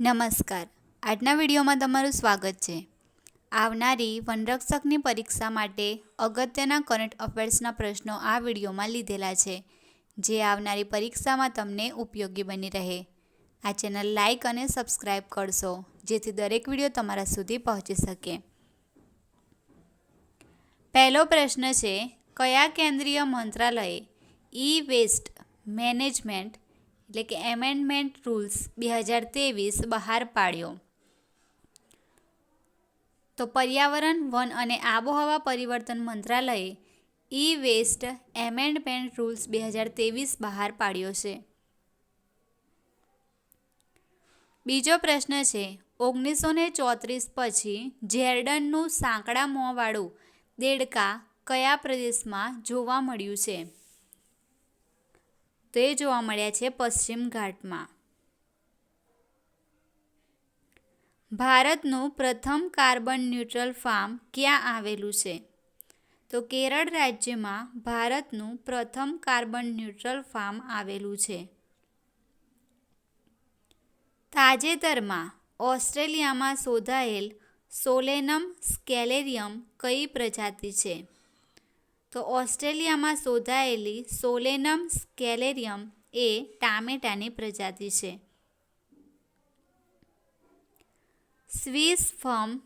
નમસ્કાર. આજના વિડીયોમાં તમારું સ્વાગત છે. આવનારી વનરક્ષકની પરીક્ષા માટે અગત્યના કરંટ અફેર્સના પ્રશ્નો આ વિડીયોમાં લીધેલા છે. જે આવનારી પરીક્ષામાં તમને ઉપયોગી બની રહે. આ ચેનલ લાઇક અને સબસ્ક્રાઇબ કરશો, જેથી દરેક વીડિયો તમારા સુધી પહોંચી શકે. પહેલો પ્રશ્ન છે, કયા કેન્દ્રીય મંત્રાલયે ઈ વેસ્ટ મેનેજમેન્ટ એટલે કે એમેન્ડમેન્ટ રૂલ્સ બે હજાર ત્રેવીસ બહાર પાડ્યો. તો પર્યાવરણ, વન અને આબોહવા પરિવર્તન મંત્રાલયે ઈ વેસ્ટ એમેન્ડમેન્ટ રૂલ્સ બે હજાર ત્રેવીસ બહાર પાડ્યો છે. બીજો પ્રશ્ન છે ઓગણીસો ને ચોત્રીસ પછી ઝેરડનનું સાંકડા મોંવાળું દેડકા કયા પ્રદેશમાં જોવા મળ્યું છે? તે જોવા મળ્યા છે પશ્ચિમ ઘાટમાં. ભારતનું પ્રથમ કાર્બન ન્યુટ્રલ ફાર્મ ક્યાં આવેલું છે? તો કેરળ રાજ્યમાં ભારતનું પ્રથમ કાર્બન ન્યુટ્રલ ફાર્મ આવેલું છે. તાજેતરમાં ઓસ્ટ્રેલિયામાં શોધાયેલ સોલેનમ સ્કેલેરિયમ કઈ પ્રજાતિ છે? તો ઓસ્ટ્રેલિયામાં શોધાયેલી સોલેનમ સ્કેલેરિયમ એ ટામેટાની પ્રજાતિ છે. સ્વિસ ફર્મ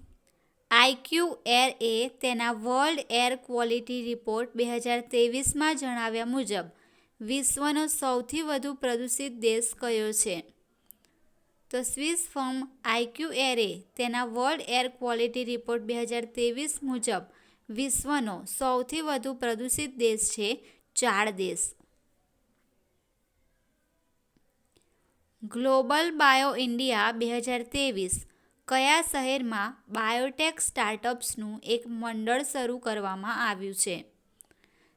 આઈક્યુ એર એ તેના વર્લ્ડ એર ક્વોલિટી રિપોર્ટ બે હજાર ત્રેવીસમાં જણાવ્યા મુજબ વિશ્વનો સૌથી વધુ પ્રદૂષિત દેશ કયો છે? તો સ્વિસ ફર્મ આઈક્યુ એરે તેના વર્લ્ડ એર ક્વોલિટી રિપોર્ટ બે હજાર ત્રેવીસ મુજબ વિશ્વનો સૌથી વધુ પ્રદૂષિત દેશ છે ચાર દેશ. ગ્લોબલ બાયો ઇન્ડિયા બે હજાર ત્રેવીસ કયા શહેરમાં બાયોટેક સ્ટાર્ટઅપ્સનું એક મંડળ શરૂ કરવામાં આવ્યું છે?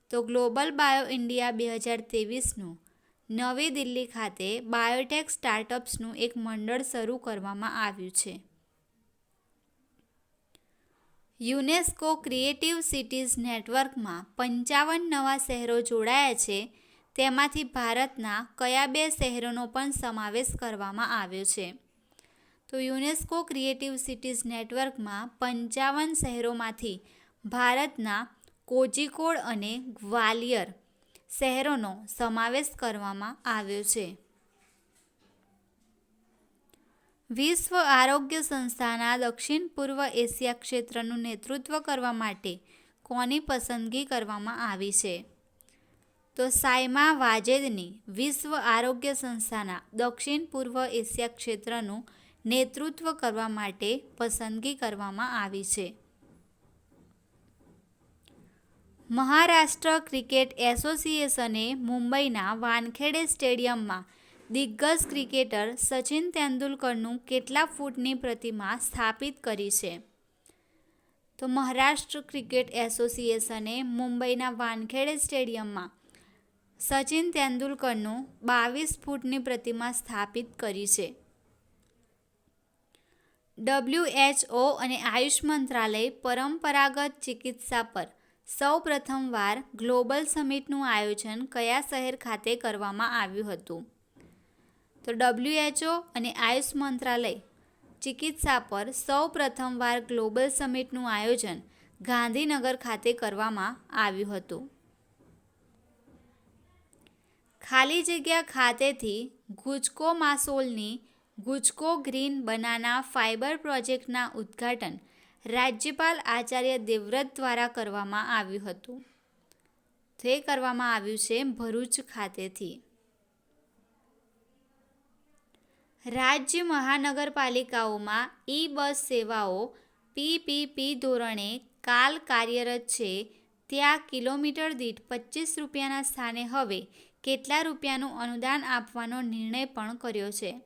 તો ગ્લોબલ બાયો ઇન્ડિયા બે હજાર ત્રેવીસનું નવી દિલ્હી ખાતે બાયોટેક સ્ટાર્ટઅપ્સનું એક મંડળ શરૂ કરવામાં આવ્યું છે. યુનેસ્કો ક્રિએટિવ સિટીઝ નેટવર્કમાં પંચાવન નવા શહેરો જોડાયા છે. તેમાંથી ભારતના કયા બે શહેરોનો પણ સમાવેશ કરવામાં આવ્યો છે. તો યુનેસ્કો ક્રિએટિવ સિટીઝ નેટવર્કમાં પંચાવન શહેરોમાંથી ભારતના કોઝિકોડ અને ગ્વાલિયર શહેરોનો સમાવેશ કરવામાં આવ્યો છે. વિશ્વ આરોગ્ય સંસ્થાના દક્ષિણ પૂર્વ એશિયા ક્ષેત્રનું નેતૃત્વ કરવા માટે કોની પસંદગી કરવામાં આવી છે? તો સાયમા વાજેદની વિશ્વ આરોગ્ય સંસ્થાના દક્ષિણ પૂર્વ એશિયા ક્ષેત્રનું નેતૃત્વ કરવા માટે પસંદગી કરવામાં આવી છે. મહારાષ્ટ્ર ક્રિકેટ એસોસિએશને મુંબઈના વાનખેડે સ્ટેડિયમમાં દિગ્ગજ ક્રિકેટર સચિન તેંડુલકરનું કેટલા ફૂટની પ્રતિમા સ્થાપિત કરી છે? તો મહારાષ્ટ્ર ક્રિકેટ એસોસિએશને મુંબઈના વાનખેડે સ્ટેડિયમમાં સચિન તેંડુલકરનું બાવીસ ફૂટની પ્રતિમા સ્થાપિત કરી છે. ડબ્લ્યુએચઓ અને આયુષ મંત્રાલય પરંપરાગત ચિકિત્સા પર સૌ પ્રથમવાર ગ્લોબલ સમિટનું આયોજન કયા શહેર ખાતે કરવામાં આવ્યું હતું? તો ડબ્લ્યુએચઓ અને આયુષ મંત્રાલય ચિકિત્સા પર સૌ પ્રથમવાર ગ્લોબલ સમિટનું આયોજન ગાંધીનગર ખાતે કરવામાં આવ્યું હતું. ખાલી જગ્યા ખાતેથી ગુજકો માસોલની ગુજકો ગ્રીન બનાના ફાઇબર પ્રોજેક્ટના ઉદ્ઘાટન રાજ્યપાલ આચાર્ય દેવવ્રત દ્વારા કરવામાં આવ્યું હતું. તે કરવામાં આવ્યું છે ભરૂચ ખાતેથી. રાજ્ય મહાનગરપાલિકાઓમાં ઈ બસ સેવાઓ પીપીપી ધોરણે કાલ કાર્યરત છે. ત્યાં કિલોમીટર દીઠ પચીસ રૂપિયાના સ્થાને હવે કેટલા રૂપિયાનું અનુદાન આપવાનો નિર્ણય પણ કર્યો છે.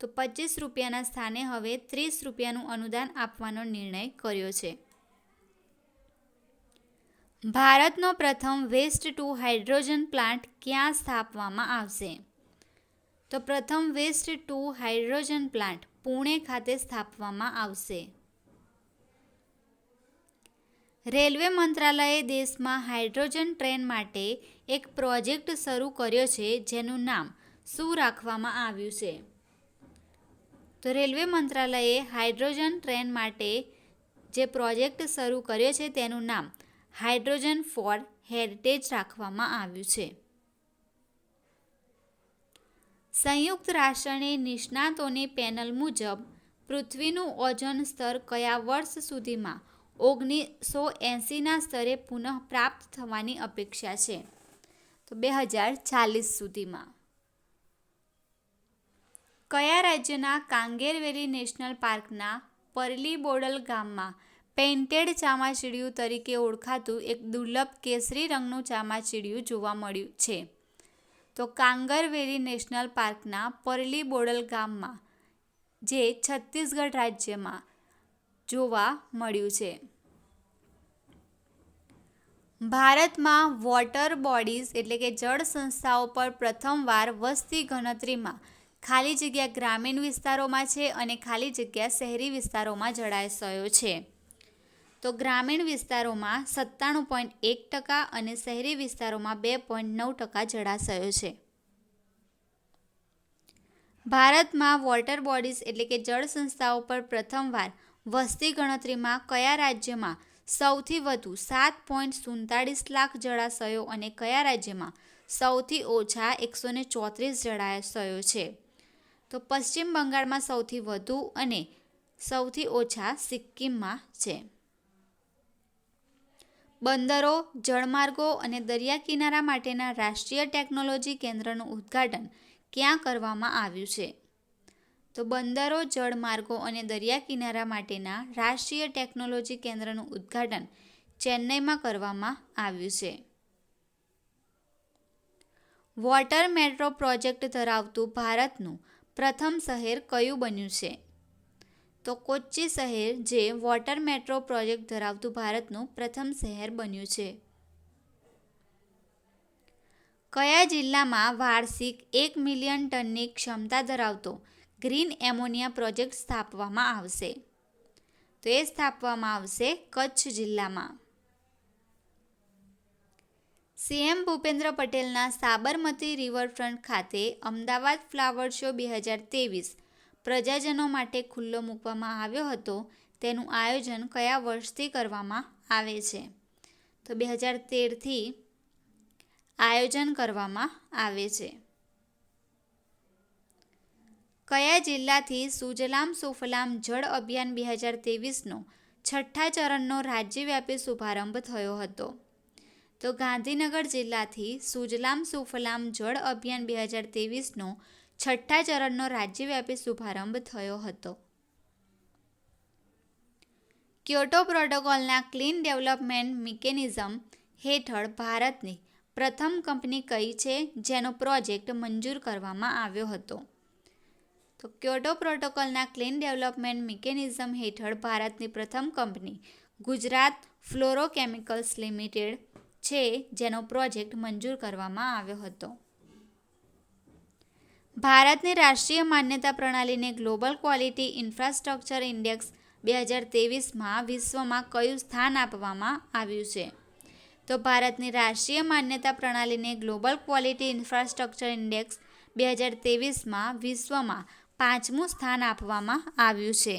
તો પચીસ રૂપિયાના સ્થાને હવે ત્રીસ રૂપિયાનું અનુદાન આપવાનો નિર્ણય કર્યો છે. ભારતનો પ્રથમ વેસ્ટ ટુ હાઇડ્રોજન પ્લાન્ટ ક્યાં સ્થાપવામાં આવશે? તો પ્રથમ waste to hydrogen plant Pune ખાતે સ્થાપવામાં આવશે. રેલવે મંત્રાલયે દેશમાં હાઇડ્રોજન ટ્રેન માટે એક પ્રોજેક્ટ શરૂ કર્યો છે, જેનું નામ શું રાખવામાં આવ્યું છે? તો રેલવે મંત્રાલયે હાઇડ્રોજન ટ્રેન માટે જે પ્રોજેક્ટ શરૂ કર્યો છે, તેનું નામ હાઇડ્રોજન ફોર હેરિટેજ રાખવામાં આવ્યું છે. સંયુક્ત રાષ્ટ્રની નિષ્ણાતોની પેનલ મુજબ પૃથ્વીનું ઓઝોન સ્તર કયા વર્ષ સુધીમાં ઓગણીસો એંસીના સ્તરે પુનઃ પ્રાપ્ત થવાની અપેક્ષા છે? તો બે હજાર ચાલીસ સુધીમાં. કયા રાજ્યના કાંગેરવેલી નેશનલ પાર્કના પરલી બોડલ ગામમાં પેઇન્ટેડ ચામાચીડિયું તરીકે ઓળખાતું એક દુર્લભ કેસરી રંગનું ચામાચીડિયું જોવા મળ્યું છે? તો કાંગરવેલી નેશનલ પાર્કના પરલી બોડલ ગામમાં, જે છત્તીસગઢ રાજ્યમાં જોવા મળ્યું છે. ભારતમાં વોટર બોડીઝ એટલે કે જળ સંસ્થાઓ પર પ્રથમવાર વસ્તી ગણતરીમાં ખાલી જગ્યા ગ્રામીણ વિસ્તારોમાં છે અને ખાલી જગ્યા શહેરી વિસ્તારોમાં જળાશયો છે. તો ગ્રામીણ વિસ્તારોમાં સત્તાણું પોઈન્ટ એક ટકા અને શહેરી વિસ્તારોમાં બે પોઈન્ટ નવ ટકા જળાશયો છે. ભારતમાં વોટર બોડીઝ એટલે કે જળ સંસ્થાઓ પર પ્રથમવાર વસ્તી ગણતરીમાં કયા રાજ્યમાં સૌથી વધુ સાત પોઈન્ટ સુડતાળીસ લાખ જળાશયો અને કયા રાજ્યમાં સૌથી ઓછા એકસો ને ચોત્રીસ જળાશયો છે? તો પશ્ચિમ બંગાળમાં સૌથી વધુ અને સૌથી ઓછા સિક્કિમમાં છે. બંદરો, જળમાર્ગો અને દરિયા કિનારા માટેના રાષ્ટ્રીય ટેકનોલોજી કેન્દ્રનું ઉદ્ઘાટન ક્યાં કરવામાં આવ્યું છે? તો બંદરો, જળમાર્ગો અને દરિયા કિનારા માટેના રાષ્ટ્રીય ટેકનોલોજી કેન્દ્રનું ઉદ્ઘાટન ચેન્નઈમાં કરવામાં આવ્યું છે. વોટર મેટ્રો પ્રોજેક્ટ ધરાવતું ભારતનું પ્રથમ શહેર કયું બન્યું છે? તો કોચ્ચી શહેર, જે વોટર મેટ્રો પ્રોજેક્ટ ધરાવતું ભારતનું પ્રથમ શહેર બન્યું છે. કયા જિલ્લામાં વાર્ષિક એક મિલિયન ટનની ક્ષમતા ધરાવતો ગ્રીન એમોનિયા પ્રોજેક્ટ સ્થાપવામાં આવશે? તો એ સ્થાપવામાં આવશે કચ્છ જિલ્લામાં. સીએમ ભૂપેન્દ્ર પટેલના સાબરમતી રિવરફ્રન્ટ ખાતે અમદાવાદ ફ્લાવર શો બે હજાર ત્રેવીસ પ્રજાજનો માટે ખુલ્લો મૂકવામાં આવ્યો હતો. તેનું આયોજન કયા વર્ષથી કરવામાં આવે છે? તો બે હજાર તેરથી આયોજન કરવામાં આવે છે. કયા જિલ્લાથી સુજલામ સુફલામ જળ અભિયાન બે હજાર તેવીસનો છઠ્ઠા ચરણનો રાજ્યવ્યાપી શુભારંભ થયો હતો? તો ગાંધીનગર જિલ્લાથી સુજલામ સુફલામ જળ અભિયાન બે હજાર ત્રેવીસનો છઠ્ઠા ચરણનો રાજ્યવ્યાપી શુભારંભ થયો હતો. ક્યોટો પ્રોટોકોલના ક્લીન ડેવલપમેન્ટ મિકેનિઝમ હેઠળ ભારતની પ્રથમ કંપની કઈ છે જેનો પ્રોજેક્ટ મંજૂર કરવામાં આવ્યો હતો? તો ક્યોટો પ્રોટોકોલના ક્લીન ડેવલપમેન્ટ મિકેનિઝમ હેઠળ ભારતની પ્રથમ કંપની ગુજરાત ફ્લોરોકેમિકલ્સ લિમિટેડ છે જેનો પ્રોજેક્ટ મંજૂર કરવામાં આવ્યો હતો. ભારતની રાષ્ટ્રીય માન્યતા પ્રણાલીને ગ્લોબલ ક્વોલિટી ઇન્ફ્રાસ્ટ્રક્ચર ઇન્ડેક્સ બે હજાર ત્રેવીસમાં વિશ્વમાં કયું સ્થાન આપવામાં આવ્યું છે? તો ભારતની રાષ્ટ્રીય માન્યતા પ્રણાલીને ગ્લોબલ ક્વોલિટી ઇન્ફ્રાસ્ટ્રક્ચર ઇન્ડેક્સ બે હજાર ત્રેવીસમાં વિશ્વમાં પાંચમું સ્થાન આપવામાં આવ્યું છે.